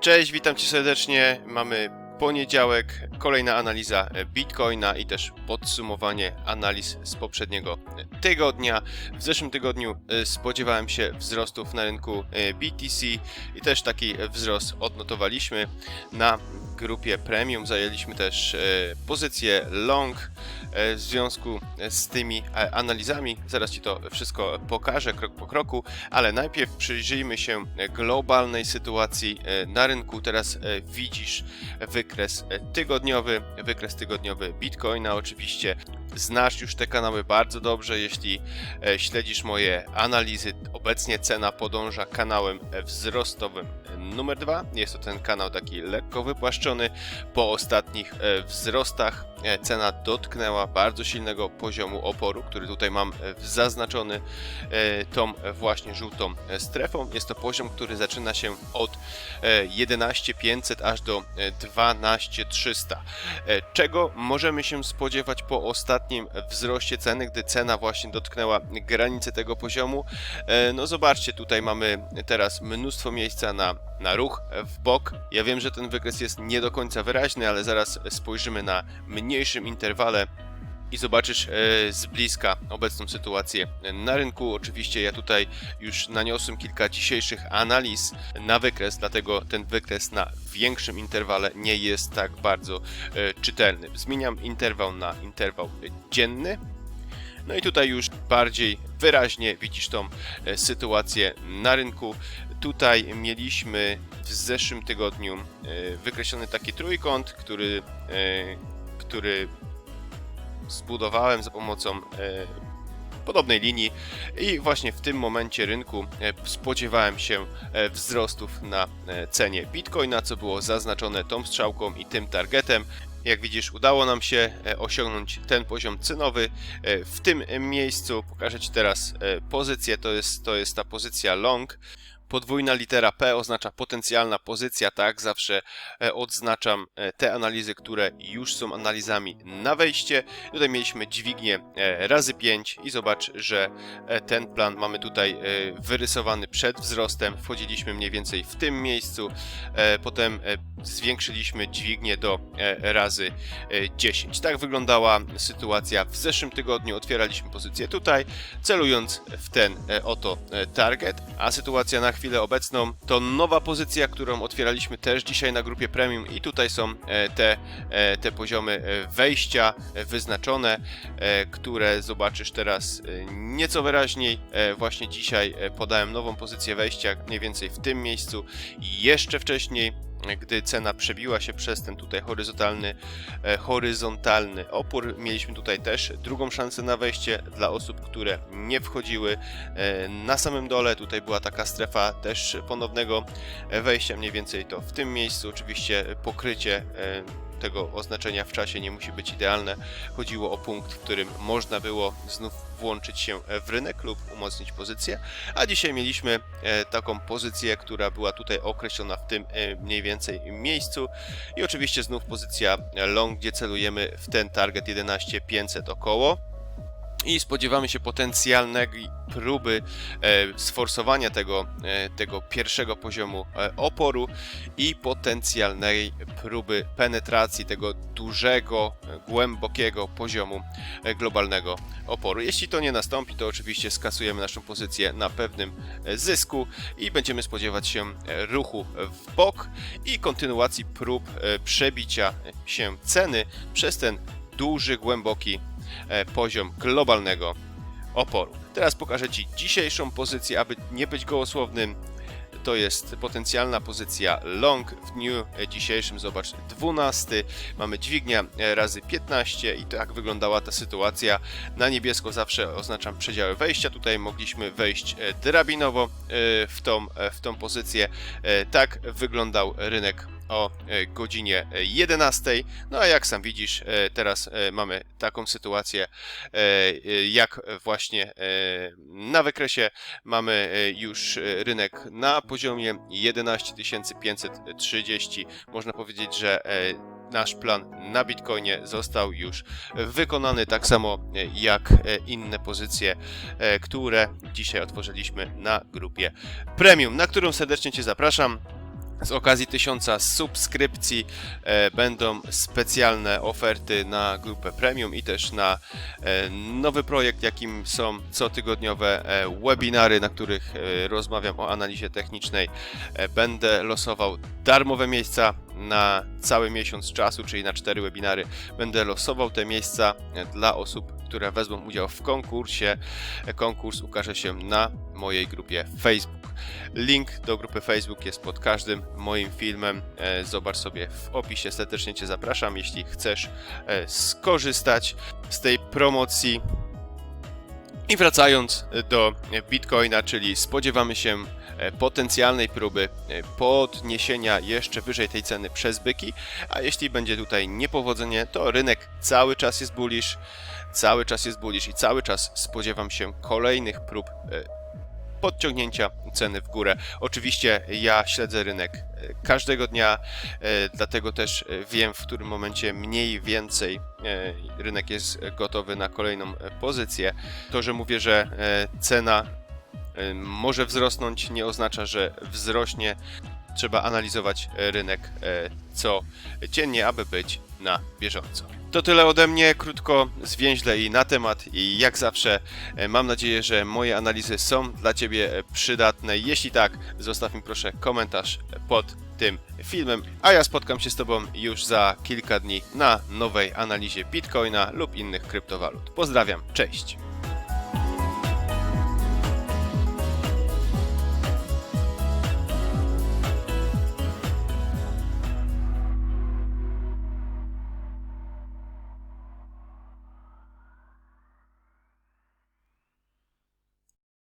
Cześć, witam Cię serdecznie. Mamy poniedziałek, kolejna analiza Bitcoina i też podsumowanie analiz z poprzedniego tygodnia. W zeszłym tygodniu e, spodziewałem się wzrostów na rynku e, BTC i też taki wzrost odnotowaliśmy. Na grupie premium zajęliśmy też e, pozycję long w związku z tymi analizami. Zaraz Ci to wszystko pokażę krok po kroku, ale najpierw przyjrzyjmy się globalnej sytuacji na rynku. Teraz widzisz wykres tygodniowy, wykres tygodniowy Bitcoina oczywiście. Znasz już te kanały bardzo dobrze, jeśli śledzisz moje analizy. Obecnie cena podąża kanałem wzrostowym numer dwa. Jest to ten kanał taki lekko wypłaszczony. Po ostatnich wzrostach cena dotknęła bardzo silnego poziomu oporu, który tutaj mam zaznaczony tą właśnie żółtą strefą. Jest to poziom, który zaczyna się od 11500 aż do 12300. Czego możemy się spodziewać po ostatnim wzroście ceny, gdy cena właśnie dotknęła granicy tego poziomu? No zobaczcie, tutaj mamy teraz mnóstwo miejsca na, na ruch w bok. Ja wiem, że ten wykres jest nie do końca wyraźny, ale zaraz spojrzymy na mniejszym interwale i zobaczysz e, z bliska obecną sytuację na rynku. Oczywiście ja tutaj już naniosłem kilka dzisiejszych analiz na wykres, dlatego ten wykres na większym interwale nie jest tak bardzo e, czytelny. Zmieniam interwał na interwał dzienny. No i tutaj już bardziej wyraźnie widzisz tą e, sytuację na rynku. Tutaj mieliśmy w zeszłym tygodniu wykreślony taki trójkąt, który, który zbudowałem za pomocą e, podobnej linii i właśnie w tym momencie rynku e, spodziewałem się e, wzrostów na cenie Bitcoina, co było zaznaczone tą strzałką i tym targetem. Jak widzisz, udało nam się osiągnąć ten poziom cenowy. W tym miejscu pokażę Ci teraz pozycję, to jest, to jest ta pozycja long. Podwójna litera P oznacza potencjalna pozycja, tak? Zawsze e, odznaczam e, te analizy, które już są analizami na wejście. Tutaj mieliśmy dźwignię e, razy 5 i zobacz, że ten plan mamy tutaj wyrysowany przed wzrostem. Wchodziliśmy mniej więcej w tym miejscu, potem zwiększyliśmy dźwignię do razy 10. Tak wyglądała sytuacja w zeszłym tygodniu. Otwieraliśmy pozycję tutaj, celując w ten oto target, a sytuacja na chwilę obecną. To nowa pozycja, którą otwieraliśmy też dzisiaj na grupie premium i tutaj są e, te, e, te poziomy e, wejścia wyznaczone, które zobaczysz teraz nieco wyraźniej. Właśnie dzisiaj podałem nową pozycję wejścia mniej więcej w tym miejscu i jeszcze wcześniej gdy cena przebiła się przez ten tutaj horyzontalny, e, horyzontalny opór. Mieliśmy tutaj też drugą szansę na wejście dla osób, które nie wchodziły e, na samym dole. Tutaj była taka strefa też ponownego wejścia, mniej więcej to w tym miejscu. Oczywiście pokrycie e, tego oznaczenia w czasie nie musi być idealne. Chodziło o punkt, w którym można było znów włączyć się w rynek lub umocnić pozycję, a dzisiaj mieliśmy e, taką pozycję, która była tutaj określona w tym e, mniej więcej miejscu. I oczywiście znów pozycja long, gdzie celujemy w ten target 11500 około i spodziewamy się potencjalnej próby e, sforsowania tego, e, tego pierwszego poziomu e, oporu i potencjalnej próby penetracji tego dużego, głębokiego poziomu globalnego oporu. Jeśli to nie nastąpi, to oczywiście skasujemy naszą pozycję na pewnym zysku i będziemy spodziewać się ruchu w bok i kontynuacji prób przebicia się ceny przez ten duży, głęboki E, poziom globalnego oporu. Teraz pokażę Ci dzisiejszą pozycję, aby nie być gołosłownym. To jest potencjalna pozycja long w dniu dzisiejszym. Zobacz, 12. Mamy dźwignia razy 15 i tak wyglądała ta sytuacja. Na niebiesko zawsze oznaczam przedziały wejścia. Tutaj mogliśmy wejść e, drabinowo e, w tą, w tą pozycję. Tak wyglądał rynek o e, godzinie 11. No a jak sam widzisz, e, teraz e, mamy taką sytuację, jak właśnie na wykresie mamy już rynek na poziomie 11 530. Można powiedzieć, że nasz plan na Bitcoinie został już wykonany, tak samo jak inne pozycje, które dzisiaj otworzyliśmy na grupie Premium, na którą serdecznie Cię zapraszam. Z okazji tysiąca subskrypcji e, będą specjalne oferty na grupę premium i też na e, nowy projekt, jakim są cotygodniowe e, webinary, na których e, rozmawiam o analizie technicznej. E, będę losował darmowe miejsca na cały miesiąc czasu, czyli na cztery webinary. Będę losował te miejsca e, dla osób, które wezmą udział w konkursie. Konkurs ukaże się na mojej grupie Facebook. Link do grupy Facebook jest pod każdym moim filmem. E, Zobacz sobie w opisie. Serdecznie Cię zapraszam, jeśli chcesz e, skorzystać z tej promocji. I wracając do Bitcoina, czyli spodziewamy się potencjalnej próby e, podniesienia jeszcze wyżej tej ceny przez byki, a jeśli będzie tutaj niepowodzenie, to rynek cały czas jest bullish, cały czas jest bullish i cały czas spodziewam się kolejnych prób e, podciągnięcia ceny w górę. Oczywiście ja śledzę rynek e, każdego dnia, e, dlatego też e, wiem, w którym momencie mniej więcej e, rynek jest gotowy na kolejną e, pozycję. To, że mówię, że e, cena e, może wzrosnąć, nie oznacza, że wzrośnie. Trzeba analizować e, rynek e, co dziennie, aby być na bieżąco. To tyle ode mnie, krótko, zwięźle i na temat. I jak zawsze e, mam nadzieję, że moje analizy są dla Ciebie przydatne. Jeśli tak, zostaw mi proszę komentarz pod tym filmem, a ja spotkam się z Tobą już za kilka dni na nowej analizie Bitcoina lub innych kryptowalut. Pozdrawiam, cześć!